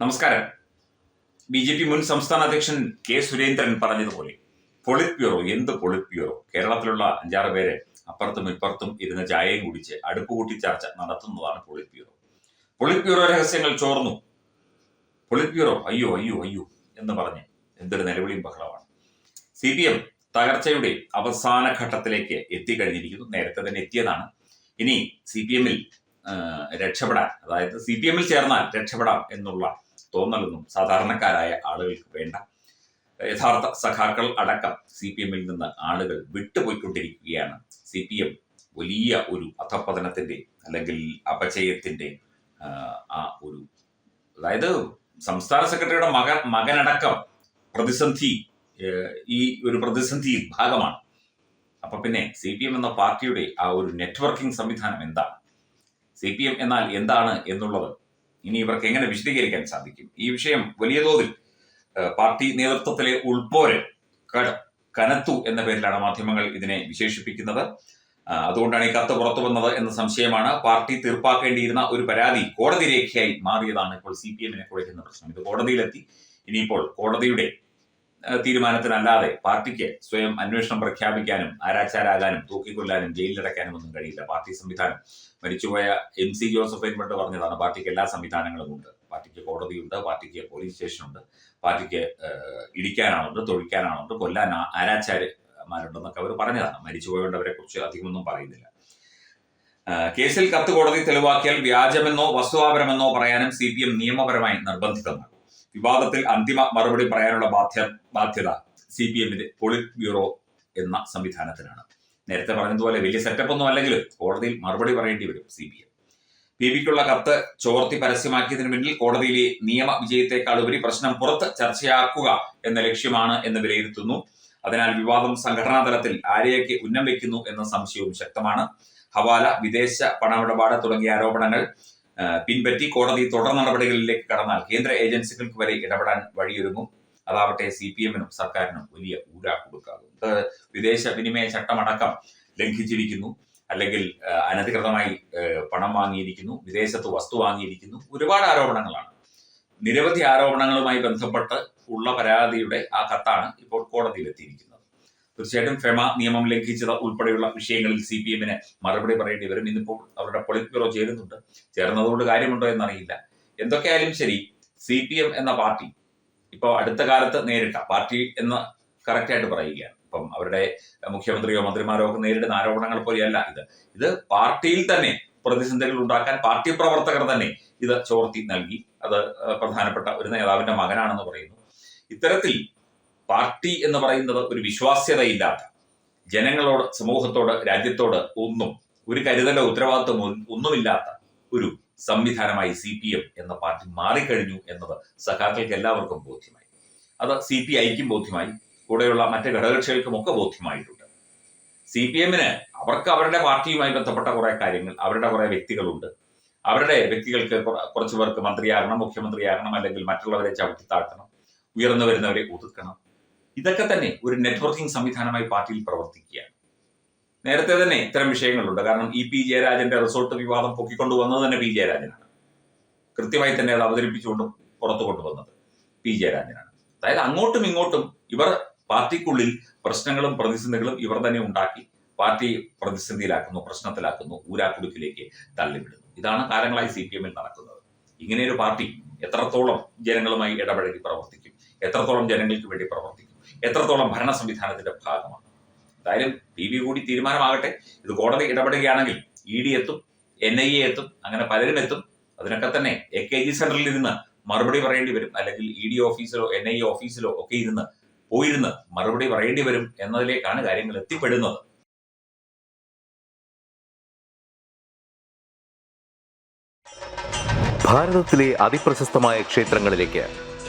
നമസ്കാരം. B J P മുൻ സംസ്ഥാന അധ്യക്ഷൻ കെ സുരേന്ദ്രൻ പറഞ്ഞതുപോലെ പൊളിറ്റ് ബ്യൂറോ എന്ത് പൊളിറ്റ് ബ്യൂറോ? കേരളത്തിലുള്ള അഞ്ചാറ് പേര് അപ്പുറത്തും ഇപ്പുറത്തും ഇരുന്ന് ചായയും കുടിച്ച് അടുപ്പ് കൂട്ടി ചർച്ച നടത്തുന്നതാണ് പൊളിറ്റ് ബ്യൂറോ. പൊളിറ്റ് ബ്യൂറോ രഹസ്യങ്ങൾ ചോർന്നു. പൊളിറ്റ് ബ്യൂറോ അയ്യോ അയ്യോ അയ്യോ എന്ന് പറഞ്ഞ് എന്തൊരു നിലവിളിയും ബഹളമാണ്. സി പി എം തകർച്ചയുടെ അവസാന ഘട്ടത്തിലേക്ക് എത്തിക്കഴിഞ്ഞിരിക്കുന്നു. നേരത്തെ തന്നെ എത്തിയതാണ്. ഇനി സി പി എമ്മിൽ രക്ഷപ്പെടാൻ അതായത് സി പി എമ്മിൽ ചേർന്നാൽ രക്ഷപ്പെടാം എന്നുള്ള തോന്നലൊന്നും സാധാരണക്കാരായ ആളുകൾക്ക് വേണ്ട. യഥാർത്ഥ സഖാക്കൾ അടക്കം സി പി എമ്മിൽ നിന്ന് ആളുകൾ വിട്ടുപോയിക്കൊണ്ടിരിക്കുകയാണ്. സി പി എം വലിയ ഒരു അധപ്പതനത്തിന്റെ അല്ലെങ്കിൽ അപചയത്തിന്റെ ആ, ഒരു അതായത് സംസ്ഥാന സെക്രട്ടറിയുടെ മകൻ മകനടക്കം പ്രതിസന്ധി ഈ ഒരു പ്രതിസന്ധിയിൽ ഭാഗമാണ്. അപ്പൊ പിന്നെ സി പി എം എന്ന പാർട്ടിയുടെ ആ ഒരു നെറ്റ്വർക്കിംഗ് സംവിധാനം എന്താണ്? സി പി എം എന്നാൽ എന്താണ് എന്നുള്ളത് ഇനി ഇവർക്ക് എങ്ങനെ വിശദീകരിക്കാൻ സാധിക്കും? ഈ വിഷയം വലിയ തോതിൽ പാർട്ടി നേതൃത്വത്തിലെ ഉൾപ്പോര് കനത്തു എന്ന പേരിലാണ് മാധ്യമങ്ങൾ ഇതിനെ വിശേഷിപ്പിക്കുന്നത്. അതുകൊണ്ടാണ് ഈ കത്ത് പുറത്തു വന്നത് എന്ന സംശയമാണ്. പാർട്ടി തീർപ്പാക്കേണ്ടിയിരുന്ന ഒരു പരാതി കോടതി രേഖയായി മാറിയതാണ് ഇപ്പോൾ സി പി എമ്മിനെ കുറയ്ക്കുന്ന പ്രശ്നം. ഇത് കോടതിയിലെത്തി. ഇനിയിപ്പോൾ കോടതിയുടെ തീരുമാനത്തിനല്ലാതെ പാർട്ടിക്ക് സ്വയം അന്വേഷണം പ്രഖ്യാപിക്കാനും ആരാച്ചാരാകാനും തൂക്കിക്കൊല്ലാനും ജയിലിലടയ്ക്കാനും ഒന്നും കഴിയില്ല. പാർട്ടി സംവിധാനം മരിച്ചുപോയ എം സി ജോസഫൈൻ പണ്ട് പറഞ്ഞതാണ് പാർട്ടിക്ക് എല്ലാ സംവിധാനങ്ങളും ഉണ്ട്. പാർട്ടിക്ക് കോടതിയുണ്ട് പാർട്ടിക്ക് പോലീസ് സ്റ്റേഷനുണ്ട് പാർട്ടിക്ക് ഇടിക്കാനാണുണ്ട് തൊഴിക്കാനാളുണ്ട് കൊല്ലാൻ ആ- അവർ പറഞ്ഞതാണ്. മരിച്ചുപോയവരെ കുറിച്ച് അധികമൊന്നും പറയുന്നില്ല. കേസിൽ കത്ത് കോടതി തെളിവാക്കിയാൽ വ്യാജമെന്നോ വസ്തുവാപരമെന്നോ പറയാനും സി പി എം നിയമപരമായി നിർബന്ധിതമാണ് വിവാദത്തിൽ അന്തിമ മറുപടി പറയാനുള്ള ബാധ്യ ബാധ്യത സി പി എമ്മിന്റെ പോളിറ്റ് ബ്യൂറോ എന്ന സംവിധാനത്തിനാണ്. നേരത്തെ പറഞ്ഞതുപോലെ വലിയ സെറ്റപ്പ് ഒന്നും അല്ലെങ്കിലും കോടതിയിൽ മറുപടി പറയേണ്ടി വരും സി ബി എം പി ബിക്കുള്ള കത്ത് ചോർത്തി പരസ്യമാക്കിയതിനു പിന്നിൽ കോടതിയിലെ നിയമ വിജയത്തെക്കാൾ ഉപരി പ്രശ്നം പുറത്ത് ചർച്ചയാക്കുക എന്ന ലക്ഷ്യമാണ് എന്ന് വിലയിരുത്തുന്നു. അതിനാൽ വിവാദം സംഘടനാ തലത്തിൽ ആരെയൊക്കെ ഉന്നം വയ്ക്കുന്നു എന്ന സംശയവും ശക്തമാണ്. ഹവാല വിദേശ പണമിടപാട് തുടങ്ങിയ ആരോപണങ്ങൾ പിൻപറ്റി കോടതി തുടർ നടപടികളിലേക്ക് കടന്നാൽ കേന്ദ്ര ഏജൻസികൾക്ക് വരെ ഇടപെടാൻ വഴിയൊരുങ്ങും. അതാവട്ടെ സി പി എമ്മിനും സർക്കാരിനും വലിയ ഊരാ കൊടുക്കാകും. വിദേശ വിനിമയ ചട്ടമടക്കം ലംഘിച്ചിരിക്കുന്നു. അല്ലെങ്കിൽ അനധികൃതമായി പണം വാങ്ങിയിരിക്കുന്നു. വിദേശത്ത് വസ്തു വാങ്ങിയിരിക്കുന്നു. ഒരുപാട് ആരോപണങ്ങളാണ്. നിരവധി ആരോപണങ്ങളുമായി ബന്ധപ്പെട്ട് ഉള്ള പരാതിയുടെ ആ കത്താണ് ഇപ്പോൾ കോടതിയിൽ എത്തിയിരിക്കുന്നത് തീർച്ചയായിട്ടും ഫെമ നിയമം ലംഘിച്ചത് ഉൾപ്പെടെയുള്ള വിഷയങ്ങളിൽ സി പി എമ്മിന് മറുപടി പറയേണ്ടി വരും. ഇന്നിപ്പോൾ അവരുടെ പൊളിറ്റ് ബ്യൂറോ ചേരുന്നുണ്ട്. ചേർന്നതുകൊണ്ട് കാര്യമുണ്ടോ എന്നറിയില്ല. എന്തൊക്കെയായാലും ശരി സി പി എം എന്ന പാർട്ടി ഇപ്പോൾ അടുത്ത കാലത്ത് നേരിട്ട പാർട്ടി എന്ന് കറക്റ്റായിട്ട് പറയുകയാണ്. ഇപ്പം അവരുടെ മുഖ്യമന്ത്രിയോ മന്ത്രിമാരോ ഒക്കെ നേരിടുന്ന ആരോപണങ്ങൾ പോലെയല്ല ഇത്. ഇത് പാർട്ടിയിൽ തന്നെ പ്രതിസന്ധികൾ ഉണ്ടാക്കാൻ പാർട്ടി പ്രവർത്തകർ തന്നെ ഇത് ചോർത്തി നൽകി. അത് പ്രധാനപ്പെട്ട ഒരു നേതാവിന്റെ മകനാണെന്ന് പറയുന്നു. ഇത്തരത്തിൽ പാർട്ടി എന്ന് പറയുന്നത് ഒരു വിശ്വാസ്യതയില്ലാത്ത ജനങ്ങളോട് സമൂഹത്തോട് രാജ്യത്തോട് ഒന്നും ഒരു കരുതലോ ഉത്തരവാദിത്വമോ ഒന്നുമില്ലാത്ത ഒരു സംവിധാനമായി സി പി എം എന്ന പാർട്ടി മാറിക്കഴിഞ്ഞു എന്നത് സഖാക്കൾക്ക് എല്ലാവർക്കും ബോധ്യമായി. അത് സി പി ഐക്കും ബോധ്യമായി കൂടെയുള്ള മറ്റ് ഘടകകക്ഷികൾക്കും ഒക്കെ ബോധ്യമായിട്ടുണ്ട്. സി പി എമ്മിന് അവർക്ക് അവരുടെ പാർട്ടിയുമായി ബന്ധപ്പെട്ട കുറെ കാര്യങ്ങൾ അവരുടെ കുറെ വ്യക്തികളുണ്ട്. അവരുടെ വ്യക്തികൾക്ക് കുറച്ച് പേർക്ക് മന്ത്രിയാകണം മുഖ്യമന്ത്രിയാകണം അല്ലെങ്കിൽ മറ്റുള്ളവരെ ചവിട്ടിത്താഴ്ത്തണം ഉയർന്നു വരുന്നവരെ ഒതുക്കണം ഇതൊക്കെ തന്നെ ഒരു നെറ്റ്വർക്കിംഗ് സംവിധാനമായി പാർട്ടിയിൽ പ്രവർത്തിക്കുകയാണ്. നേരത്തെ തന്നെ ഇത്തരം വിഷയങ്ങളുണ്ട്. കാരണം ഇ പി ജയരാജന്റെ റിസോർട്ട് വിവാദം പൊക്കിക്കൊണ്ടുവന്നത് തന്നെ പി ജയരാജനാണ്. കൃത്യമായി തന്നെ അത് അവതരിപ്പിച്ചുകൊണ്ട് പുറത്തു കൊണ്ടുവന്നത് പി ജയരാജനാണ്. അതായത് അങ്ങോട്ടും ഇങ്ങോട്ടും ഇവർ പാർട്ടിക്കുള്ളിൽ പ്രശ്നങ്ങളും പ്രതിസന്ധികളും ഇവർ തന്നെ ഉണ്ടാക്കി പാർട്ടി പ്രതിസന്ധിയിലാക്കുന്നു പ്രശ്നത്തിലാക്കുന്നു ഊരാക്കുടുക്കിലേക്ക് തള്ളിവിടുന്നു. ഇതാണ് കാലങ്ങളായി സി പി എമ്മിൽ നടക്കുന്നത്. ഇങ്ങനെയൊരു പാർട്ടി എത്രത്തോളം ജനങ്ങളുമായി ഇടപഴകി പ്രവർത്തിക്കും എത്രത്തോളം ജനങ്ങൾക്ക് വേണ്ടി പ്രവർത്തിക്കും എത്രത്തോളം ഭരണ സംവിധാനത്തിന്റെ ഭാഗമാണ്. എന്തായാലും പി ബി കൂടി തീരുമാനമാകട്ടെ. ഇത് കോടതി ഇടപെടുകയാണെങ്കിൽ ഇ ഡി എത്തും എൻ ഐ എ എത്തും അങ്ങനെ പലരും എത്തും. അതിനൊക്കെ തന്നെ എ കെ ജി സെന്ററിൽ ഇരുന്ന് മറുപടി പറയേണ്ടി വരും. അല്ലെങ്കിൽ ഇ ഡി ഓഫീസിലോ എൻ ഐ എ ഓഫീസിലോ ഒക്കെ ഇരുന്ന് പോയിരുന്ന് മറുപടി പറയേണ്ടി വരും എന്നതിലേക്കാണ് കാര്യങ്ങൾ എത്തിപ്പെടുന്നത്. ക്ഷേത്രങ്ങളിലേക്ക്